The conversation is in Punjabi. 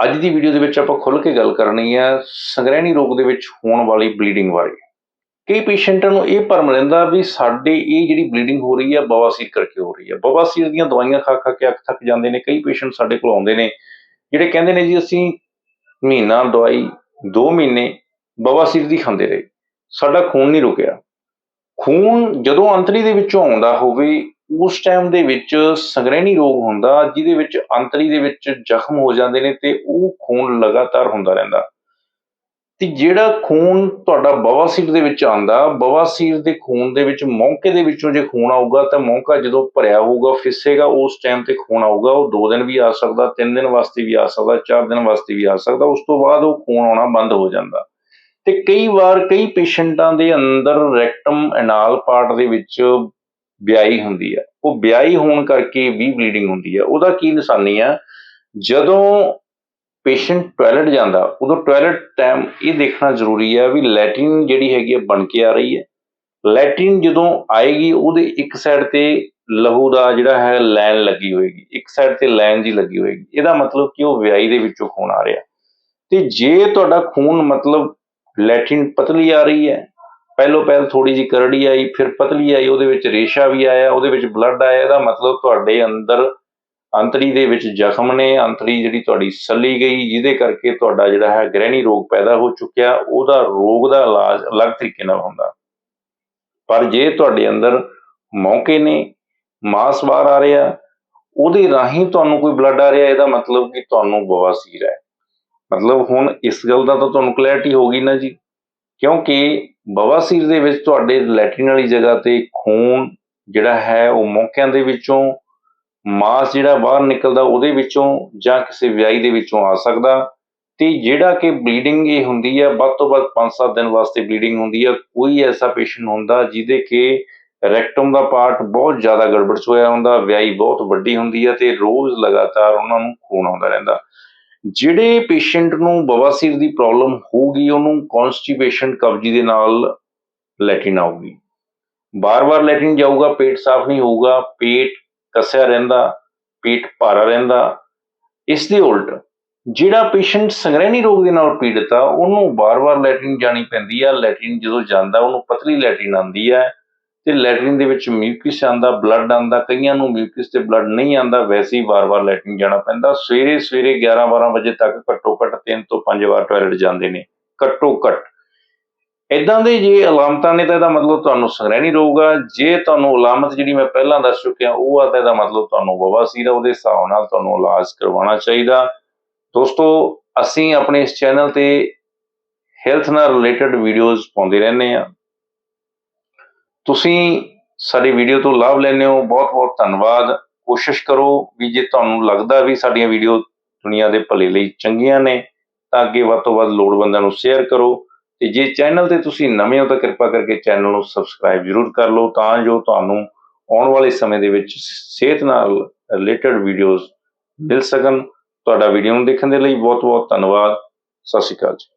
ਅੱਜ ਦੀ ਵੀਡੀਓ ਦੇ ਵਿੱਚ ਆਪਾਂ ਖੁੱਲ੍ਹ ਕੇ ਗੱਲ ਕਰਨੀ ਹੈ ਸੰਗ੍ਰਹਿਣੀ ਰੋਗ ਦੇ ਵਿੱਚ ਹੋਣ ਵਾਲੀ ਬਲੀਡਿੰਗ ਬਾਰੇ। ਕਈ ਪੇਸ਼ੈਂਟਾਂ ਨੂੰ ਇਹ ਭਰਮ ਰਹਿੰਦਾ ਵੀ ਸਾਡੇ ਇਹ ਜਿਹੜੀ ਬਲੀਡਿੰਗ ਹੋ ਰਹੀ ਹੈ ਬਵਾਸੀਰ ਕਰਕੇ ਹੋ ਰਹੀ ਹੈ ਬਵਾਸੀਰ ਦੀਆਂ ਦਵਾਈਆਂ ਖਾ ਖਾ ਕੇ ਅੱਖ ਥੱਕ ਜਾਂਦੇ ਨੇ, ਕਈ ਪੇਸ਼ੈਂਟ ਸਾਡੇ ਕੋਲ ਆਉਂਦੇ ਨੇ, ਜਿਹੜੇ ਕਹਿੰਦੇ ਨੇ ਜੀ ਅਸੀਂ ਮਹੀਨਾ ਦਵਾਈ 2 ਮਹੀਨੇ ਬਵਾਸੀਰ ਦੀ ਖਾਂਦੇ ਰਹੇ। ਸਾਡਾ ਖੂਨ ਨਹੀਂ ਰੁਕਿਆ। ਖੂਨ ਜਦੋਂ ਅੰਤੜੀ ਦੇ ਵਿੱਚੋਂ ਆਉਂਦਾ ਹੋਵੇ ਉਸ ਟਾਈਮ ਦੇ ਵਿੱਚ ਸੰਗ੍ਰਹਿਣੀ ਰੋਗ ਹੁੰਦਾ, ਜਿਹਦੇ ਵਿੱਚ ਅੰਤੜੀ ਦੇ ਵਿੱਚ ਜ਼ਖਮ ਹੋ ਜਾਂਦੇ ਨੇ ਤੇ ਉਹ ਖੂਨ ਲਗਾਤਾਰ ਹੁੰਦਾ ਰਹਿੰਦਾ। ਤੇ ਜਿਹੜਾ ਖੂਨ ਤੁਹਾਡਾ ਬਵਾਸੀਰ ਦੇ ਵਿੱਚ ਆਂਦਾ ਬਵਾਸੀਰ ਦੇ ਖੂਨ ਦੇ ਵਿੱਚ ਮੌਕੇ ਦੇ ਵਿੱਚੋਂ ਜੇ ਖੂਨ ਆਊਗਾ ਤਾਂ ਮੌਕਾ ਜਦੋਂ ਭਰਿਆ ਹੋਊਗਾ, ਫਿਸੇਗਾ, ਉਸ ਟਾਈਮ ਤੇ ਖੂਨ ਆਊਗਾ, ਉਹ 2 ਦਿਨ ਵੀ ਆ ਸਕਦਾ 3 ਦਿਨ ਵਾਸਤੇ ਵੀ ਆ ਸਕਦਾ 4 ਦਿਨ ਵਾਸਤੇ ਵੀ ਆ ਸਕਦਾ, ਉਸ ਤੋਂ ਬਾਅਦ ਉਹ ਖੂਨ ਆਉਣਾ ਬੰਦ ਹੋ ਜਾਂਦਾ। ਤੇ ਕਈ ਵਾਰ ਕਈ ਪੇਸ਼ੈਂਟਾਂ ਦੇ ਅੰਦਰ ਰੈਕਟਮ ਐਨਾਲ ਪਾਰਟ ਦੇ ਵਿੱਚ ਵਿਆਹੀ ਹੁੰਦੀ ਹੈ ਉਹ ਵਿਆਹੀ ਹੋਣ ਕਰਕੇ ਵੀ ਬਲੀਡਿੰਗ ਹੁੰਦੀ ਹੈ ਉਹਦਾ ਕੀ ਨਿਸ਼ਾਨੀ ਆ? ਜਦੋਂ ਪੇਸ਼ੈਂਟ ਟਾਇਲਟ ਜਾਂਦਾ, ਉਦੋਂ ਟਾਇਲਟ ਟਾਈਮ ਇਹ ਦੇਖਣਾ ਜ਼ਰੂਰੀ ਹੈ ਵੀ ਲੈਟਰਿਨ ਜਿਹੜੀ ਹੈਗੀ ਹੈ ਬਣ ਕੇ ਆ ਰਹੀ ਹੈ ਲੈਟਰਿਨ ਜਦੋਂ ਆਏਗੀ, ਉਹਦੇ ਇੱਕ ਸਾਈਡ ਤੇ ਲਹੂ ਦਾ ਜਿਹੜਾ ਹੈ ਲਾਈਨ ਲੱਗੀ ਹੋਏਗੀ। ਇੱਕ ਸਾਈਡ ਤੇ ਲਾਈਨ ਜੀ ਲੱਗੀ ਹੋਏਗੀ। ਇਹਦਾ ਮਤਲਬ ਕਿ ਉਹ ਵਿਆਹੀ ਦੇ ਵਿੱਚੋਂ ਖੂਨ ਆ ਰਿਹਾ। ਤੇ ਜੇ ਤੁਹਾਡਾ ਖੂਨ ਮਤਲਬ ਲੈਟਰਿਨ ਪਤਲੀ ਆ ਰਹੀ ਹੈ ਪਹਿਲੋ ਪਹਿਲ ਥੋੜੀ ਜੀ ਕਰੜੀ ਆਈ, ਫਿਰ ਪਤਲੀ ਆਈ, ਉਹਦੇ ਵਿੱਚ ਰੇਸ਼ਾ ਵੀ ਆਇਆ, ਉਹਦੇ ਵਿੱਚ ਬਲੱਡ ਆਇਆ, ਇਹਦਾ ਮਤਲਬ ਤੁਹਾਡੇ ਅੰਦਰ ਅੰਤੜੀ ਦੇ ਵਿੱਚ ਜ਼ਖਮ ਨੇ, ਅੰਤੜੀ ਜਿਹੜੀ ਤੁਹਾਡੀ ਸੱਲੀ ਗਈ, ਜਿਹਦੇ ਕਰਕੇ ਤੁਹਾਡਾ ਜਿਹੜਾ ਹੈ ਗ੍ਰਹਿਣੀ ਰੋਗ ਪੈਦਾ ਹੋ ਚੁੱਕਿਆ, ਉਹਦਾ ਰੋਗ ਦਾ ਇਲਾਜ ਅਲੱਗ ਤਰੀਕੇ ਨਾਲ ਹੁੰਦਾ। ਪਰ ਜੇ ਤੁਹਾਡੇ ਅੰਦਰ ਮੌਕੇ ਨੇ, ਮਾਸ ਬਾਹਰ ਆ ਰਿਹਾ, ਉਹਦੇ ਰਾਹੀਂ ਤੁਹਾਨੂੰ ਕੋਈ ਬਲੱਡ ਆ ਰਿਹਾ, ਇਹਦਾ ਮਤਲਬ ਕਿ ਤੁਹਾਨੂੰ ਬਵਾਸੀਰ ਹੈ। ਮਤਲਬ ਹੁਣ ਇਸ ਗੱਲ ਦਾ ਤਾਂ ਤੁਹਾਨੂੰ ਕਲੈਰਿਟੀ ਹੋ ਗਈ ਨਾ ਜੀ, ਕਿਉਂਕਿ ਬਵਾਸੀਰ ਦੇ ਵਿੱਚ ਤੁਹਾਡੇ ਲੈਟਰਿਨ ਵਾਲੀ ਜਗ੍ਹਾ ਤੇ ਖੂਨ ਜਿਹੜਾ ਹੈ ਉਹ ਮੌਕਿਆਂ ਦੇ ਵਿੱਚੋਂ, ਮਾਸ ਜਿਹੜਾ ਬਾਹਰ ਨਿਕਲਦਾ ਉਹਦੇ ਵਿੱਚੋਂ ਜਾਂ ਕਿਸੇ ਵਿਆਹੀ ਦੇ ਵਿੱਚੋਂ ਆ ਸਕਦਾ। ਤੇ ਜਿਹੜਾ ਕਿ ਬਲੀਡਿੰਗ ਇਹ ਹੁੰਦੀ ਹੈ ਵੱਧ ਤੋਂ ਵੱਧ 5-7 ਦਿਨ ਵਾਸਤੇ ਬਲੀਡਿੰਗ ਹੁੰਦੀ ਹੈ ਕੋਈ ਐਸਾ ਪੇਸ਼ੈਂਟ ਹੁੰਦਾ ਜਿਹਦੇ ਕਿ ਰੈਕਟਮ ਦਾ ਪਾਰਟ ਬਹੁਤ ਜ਼ਿਆਦਾ ਗੜਬੜ ਚ ਹੋਇਆ ਹੁੰਦਾ, ਵਿਆਹੀ ਬਹੁਤ ਵੱਡੀ ਹੁੰਦੀ ਹੈ ਤੇ ਰੋਜ਼ ਲਗਾਤਾਰ ਉਹਨਾਂ ਨੂੰ ਖੂਨ ਆਉਂਦਾ ਰਹਿੰਦਾ। ਜਿਹੜੇ ਪੇਸ਼ੈਂਟ ਨੂੰ ਬਵਾਸੀਰ ਦੀ ਪ੍ਰੋਬਲਮ ਹੋਊਗੀ, ਉਹਨੂੰ ਕਨਸਟੀਪੇਸ਼ਨ ਕਬਜੀ ਦੇ ਨਾਲ ਲੈਟਰਿਨ ਆਊਗੀ। ਬਾਰ-ਬਾਰ ਲੈਟਰਿਨ ਜਾਊਗਾ, ਪੇਟ ਸਾਫ਼ ਨਹੀਂ ਹੋਊਗਾ, ਪੇਟ ਕੱਸਿਆ ਰਹਿੰਦਾ, ਪੇਟ ਭਾਰਾ ਰਹਿੰਦਾ। ਇਸ ਦੇ ਉਲਟ, ਜਿਹੜਾ ਪੇਸ਼ੈਂਟ ਸੰਗ੍ਰਹਿਣੀ ਰੋਗ ਦੇ ਨਾਲ ਪੀੜਤ ਆ, ਉਹਨੂੰ ਬਾਰ-ਬਾਰ ਲੈਟਰਿਨ ਜਾਣੀ ਪੈਂਦੀ ਆ। ਲੈਟਰਿਨ ਜਦੋਂ ਜਾਂਦਾ, ਉਹਨੂੰ ਪਤਲੀ ਲੈਟਰਿਨ ਆਉਂਦੀ ਹੈ ਤੇ ਲੈਟਰਿਨ ਦੇ ਵਿੱਚ ਮਿਊਕਸ ਆਂਦਾ ਬਲੱਡ ਆਂਦਾ ਕਈਆਂ ਨੂੰ ਮਿਊਕਸ ਤੇ ਬਲੱਡ ਨਹੀਂ ਆਂਦਾ ਵੈਸੇ ਹੀ ਵਾਰ-ਵਾਰ ਲੈਟਰਿਨ ਜਾਣਾ ਪੈਂਦਾ। ਸਵੇਰੇ ਸਵੇਰੇ 11-12 ਵਜੇ ਤੱਕ ਘੱਟੋ ਘੱਟ 3 ਤੋਂ 5 ਵਾਰ ਟਾਇਲਟ ਜਾਂਦੇ ਨੇ ਘੱਟੋ ਘੱਟ ਇਦਾਂ ਦੇ ਜੇ ਅਲਾਮਤਾਂ ਨੇ ਤਾਂ ਇਹਦਾ ਮਤਲਬ ਤੁਹਾਨੂੰ ਸੰਗ੍ਰਹਿਣੀ ਰੋਗ ਆ ਜੇ ਤੁਹਾਨੂੰ ਅਲਾਮਤ ਜਿਹੜੀ ਮੈਂ ਪਹਿਲਾਂ ਦੱਸ ਚੁੱਕਿਆ, ਉਹ ਆ ਤਾਂ ਇਹਦਾ ਮਤਲਬ ਤੁਹਾਨੂੰ ਬਵਾਸੀਰ ਆ ਉਹਦੇ ਹਿਸਾਬ ਨਾਲ ਤੁਹਾਨੂੰ ਇਲਾਜ ਕਰਵਾਉਣਾ ਚਾਹੀਦਾ। ਦੋਸਤੋ, ਅਸੀਂ ਆਪਣੇ ਇਸ ਚੈਨਲ ਤੇ ਹੈਲਥ ਨਾਲ ਰਿਲੇਟਡ ਵੀਡੀਓਜ਼ ਪਾਉਂਦੇ ਰਹਿੰਦੇ ਆ ਤੁਸੀਂ ਸਾਡੀ ਵੀਡੀਓ ਤੋਂ ਲਾਭ ਲੈਂਦੇ ਹੋ। ਬਹੁਤ ਬਹੁਤ ਧੰਨਵਾਦ। ਕੋਸ਼ਿਸ਼ ਕਰੋ ਵੀ ਜੇ ਤੁਹਾਨੂੰ ਲੱਗਦਾ ਵੀ ਸਾਡੀਆਂ ਵੀਡੀਓ ਦੁਨੀਆ ਦੇ ਭਲੇ ਲਈ ਚੰਗੀਆਂ ਨੇ, ਤਾਂ ਅੱਗੇ ਵੱਧ ਤੋਂ ਵੱਧ ਲੋੜਵੰਦਾਂ ਨੂੰ ਸ਼ੇਅਰ ਕਰੋ। ਤੇ ਜੇ ਚੈਨਲ ਤੇ ਤੁਸੀਂ ਨਵੇਂ ਹੋ ਤਾਂ ਕਿਰਪਾ ਕਰਕੇ ਚੈਨਲ ਨੂੰ ਸਬਸਕ੍ਰਾਈਬ ਜ਼ਰੂਰ ਕਰ ਲਓ, ਤਾਂ ਜੋ ਤੁਹਾਨੂੰ ਆਉਣ ਵਾਲੇ ਸਮੇਂ ਦੇ ਵਿੱਚ ਸਿਹਤ ਨਾਲ ਰਿਲੇਟਡ ਵੀਡੀਓਜ਼ ਮਿਲ ਸਕਣ। ਤੁਹਾਡਾ ਵੀਡੀਓ ਨੂੰ ਦੇਖਣ ਦੇ ਲਈ ਬਹੁਤ ਬਹੁਤ ਧੰਨਵਾਦ। ਸਤਿ ਸ਼੍ਰੀ ਅਕਾਲ ਜੀ।